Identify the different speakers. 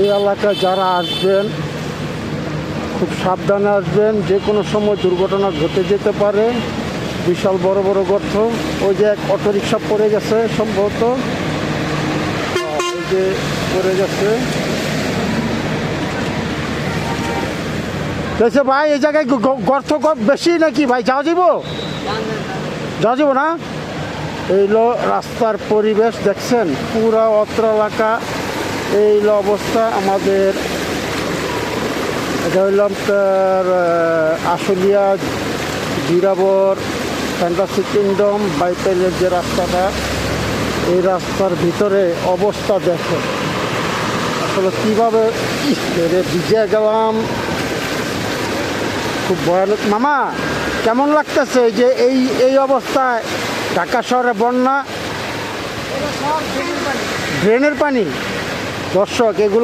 Speaker 1: এই এলাকায় যারা আসবেন, খুব সাবধানে আসবেন। যে কোনো সময় দুর্ঘটনা ঘটে যেতে পারে। বিশাল বড় বড় গর্ত। ওই যে এক অটোরিকশা পড়ে গেছে সম্ভবত। ওই যে পড়ে গেছে। দেখছে ভাই, এই জায়গায় গর্ত বেশি নাকি ভাই? যাওয়া যাব যাওয়া যাব না? এই হলো রাস্তার পরিবেশ, দেখছেন? পুরা অত্র এলাকা এই অবস্থা আমাদের। এটা হইলাম তার আশুলিয়া জিরাবর ফ্যান্টাসি কিংডম বাইপাইলের যে রাস্তাটা এই রাস্তার ভিতরে অবস্থা দেখো। আসলে কীভাবে ভিজে গেলাম। খুব ভয়ানক। মামা কেমন লাগতেছে যে এই এই অবস্থায়? ঢাকা শহরে বন্যা। ড্রেনের পানি? দর্শক এগুলো